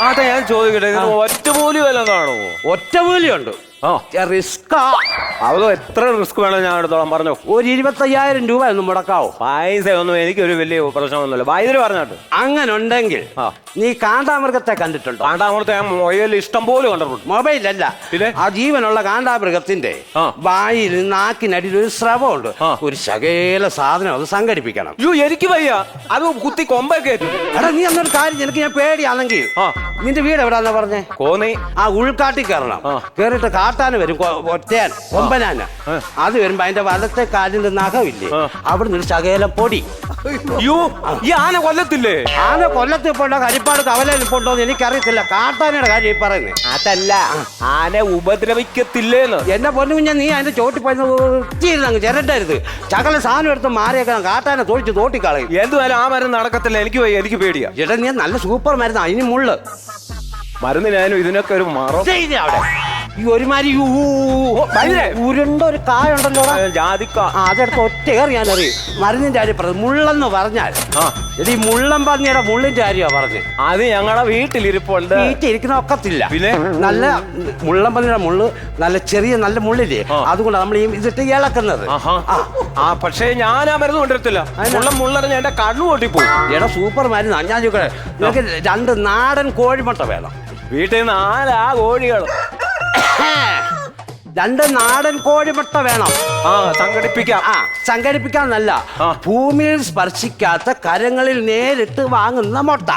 അതെ ഞാൻ ചോദിക്കട്ടെ ഇതിന് ഒറ്റ പോലും വല്ലതും കാണുമോ ഒറ്റമൂലിയുണ്ട് ആ. റിസ്കാ അതോ എത്ര റിസ്ക് വേണം ഞാൻ എടുത്തോളാം പറഞ്ഞോ. ഒരു ഇരുപത്തയ്യായിരം രൂപ ഒന്ന് മുടക്കാവോ? പൈസ ഒന്നും എനിക്കൊരു വലിയ പ്രശ്നമൊന്നുമില്ല. വൈദ്യുതി പറഞ്ഞോട്ട്. അങ്ങനെ ഉണ്ടെങ്കിൽ ആ. നീ കാണ്ടാമൃഗത്തെ കണ്ടിട്ടുണ്ടോ? കാന്താമൃഗത്തെ ഞാൻ മൊബൈലിൽ ഇഷ്ടം പോലെ കണ്ടിട്ടുണ്ട്. മൊബൈലല്ല. പിന്നെ? ആ ജീവനുള്ള കാണ്ടാമൃഗത്തിന്റെ ആ. വായിൽ നാക്കിനടിയിൽ ഒരു സ്രവമുണ്ട്. ആ. ഒരു ശകേല സാധനം അത് സംഘടിപ്പിക്കണം. അയ്യോ എനിക്ക് വയ്യ. അത് കുത്തി കൊമ്പൊക്കെ ഏറ്റും. എടാ നീ അന്നൊരു കാര്യം നിനക്ക് ഞാൻ പേടിയാണെങ്കിൽ ആ. നിന്റെ വീട് എവിടാന്നാ പറഞ്ഞേ? കോന്നി. ആ ഉൾക്കാട്ടി കയറണം. കേറിട്ട് കാട്ടാന് വരും ഒറ്റയാൻ ഒമ്പനാന് അത് വരുമ്പോ അതിന്റെ വലത്തെ കാലിന്റെ നഖമില്ലേ? അവിടെ നിന്ന് ശകേല പൊടി. അയ്യോ ഈ ആന കൊല്ലത്തില്ലേ? ആന കൊല്ലത്തിൽ പോണ്ടോ കരിപ്പാട് കവലയിൽ പോണ്ടോ എന്ന് എനിക്കറിയത്തില്ല. കാട്ടാനയുടെ കാര്യം ഈ പറയുന്നത് അതല്ല ആന ഉപദ്രവിക്കത്തില്ലേന്ന്. എന്നെ പൊന്നു കുഞ്ഞാ നീ അതിന്റെ ചോട്ടി പോയി അങ്ങ് ചിരട്ടരുത്. ചകല സാധനം എടുത്ത് മാറിയേക്കണം കാട്ടാനെ തോടിച്ച് തോട്ടിക്കളയും. എന്തുവായാലും ആ മരം നടക്കത്തില്ല. എനിക്ക് വയ്യ എനിക്ക് പേടിയാ. ചേട്ടാ നീ നല്ല സൂപ്പർ മരുന്നാ അതിന് മുള്ള്. മരുന്നിനായാലും ഇതിനൊക്കെ ഒരു മറം ചെയ്തേ അവിടെ. ഈ ഒരുമാതിരി ഊ- ഓ, ഭയങ്കര. ഉരുണ്ട ഒരു കായുണ്ടല്ലോ ജാതിക്ക. ആ അതെടുത്ത് ഒറ്റ കയറി ഞാൻ അറിയും. മരുന്നിന്റെ കാര്യം പറഞ്ഞു മുള്ളെന്ന് പറഞ്ഞാൽ. ആ. എടി മുള്ളൻ പന്നിയുടെ മുള്ളിന്റെ കാര്യമാണ് പറഞ്ഞത് അത് ഞങ്ങളുടെ വീട്ടിലിരിപ്പുണ്ട്. വീട്ടിൽ ഇരിക്കുന്ന ഒക്കത്തില്ല. പിന്നെ? നല്ല മുള്ളൻ പന്നിയുടെ മുള്ള് നല്ല ചെറിയ നല്ല മുള്ളില്ലേ? ആ. അതുകൊണ്ട് നമ്മൾ ഈ ഇതിട്ട് ഇളക്കുന്നത്. ആഹാ. ആ. ആ പക്ഷേ ഞാൻ ആ മരുന്ന് കൊണ്ടിരത്തില്ല മുള്ളം മുള്ളറിഞ്ഞ എന്റെ കണ്ണു പൊട്ടിപ്പോയി എടാ സൂപ്പർ മരുന്നാണ് ഞാൻ ചോദിക്കട്ടെ? നിങ്ങൾക്ക് രണ്ട് നാടൻ കോഴിമുട്ട വേണം. വീട്ടിൽ നാലാ കോഴികൾ. രണ്ട് നാടൻ കോഴിമുട്ട വേണം. ആ സംഘടിപ്പിക്കാം. ആ സംഘടിപ്പിക്കാന്നല്ല. ഭൂമിയിൽ സ്പർശിക്കാത്ത കരങ്ങളിൽ നേരിട്ട് വാങ്ങുന്ന മുട്ട.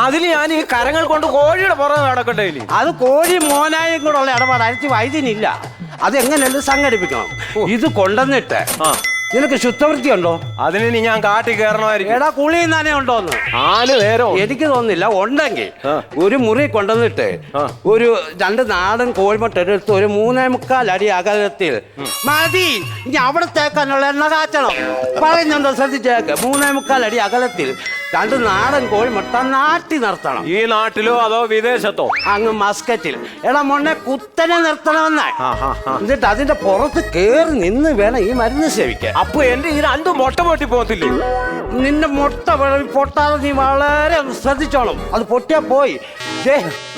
അതിൽ ഞാൻ ഈ കരങ്ങൾ കൊണ്ട് കോഴിയുടെ പുറകെ നടക്കട്ടെ അത് കോഴി മോനായും കൂടെ ഉള്ള ഇടപാട്. അരച്ച് വൈദ്യനില്ല. അത് എങ്ങനെയല്ല സംഘടിപ്പിക്കണം ഇത് കൊണ്ടുവന്നിട്ട് ആ. നിനക്ക് ശുദ്ധവൃത്തി ഉണ്ടോ? അതിന് ഇനി ഞാൻ കാട്ടി കയറണമായിരിക്കും. എടാ കുളി തന്നെ ഉണ്ടോന്ന് നാല് നേരം? എനിക്ക് തോന്നുന്നില്ല. ഉണ്ടെങ്കിൽ ഒരു മുറി കൊണ്ടുവന്നിട്ട് ഒരു രണ്ട് നാടൻ കോഴിമുട്ട എടുത്ത് ഒരു മൂന്നേ മുക്കാൽ അടി അകലത്തിൽ മതി. ഇനി അവിടെ തേക്കാനുള്ള എണ്ണ കാച്ചണം. പറയുന്നുണ്ടോ ശ്രദ്ധിച്ചേക്ക്. മൂന്നേ മുക്കാൽ അടി അകലത്തിൽ രണ്ട് നാടൻ കോഴി മുട്ട നാട്ടി നിർത്തണം. ഈ നാട്ടിലോ അതോ വിദേശത്തോ? അങ്ങ് മസ്കറ്റിൽ. എടാ മൊണ്ണെ കുത്തനെ നിർത്തണമെന്ന. എന്നിട്ട് അതിന്റെ പുറത്ത് കേറി നിന്ന് വേണം ഈ മരുന്ന് സേവിക്കാൻ. അപ്പൊ എന്റെ ഈ രണ്ട് മുട്ട പൊട്ടി പോകത്തില്ലേ? നിന്റെ മുട്ട പൊട്ടാതെ നീ വളരെ ഒന്ന് ശ്രദ്ധിച്ചോണം അത് പൊട്ടിയാ പോയി.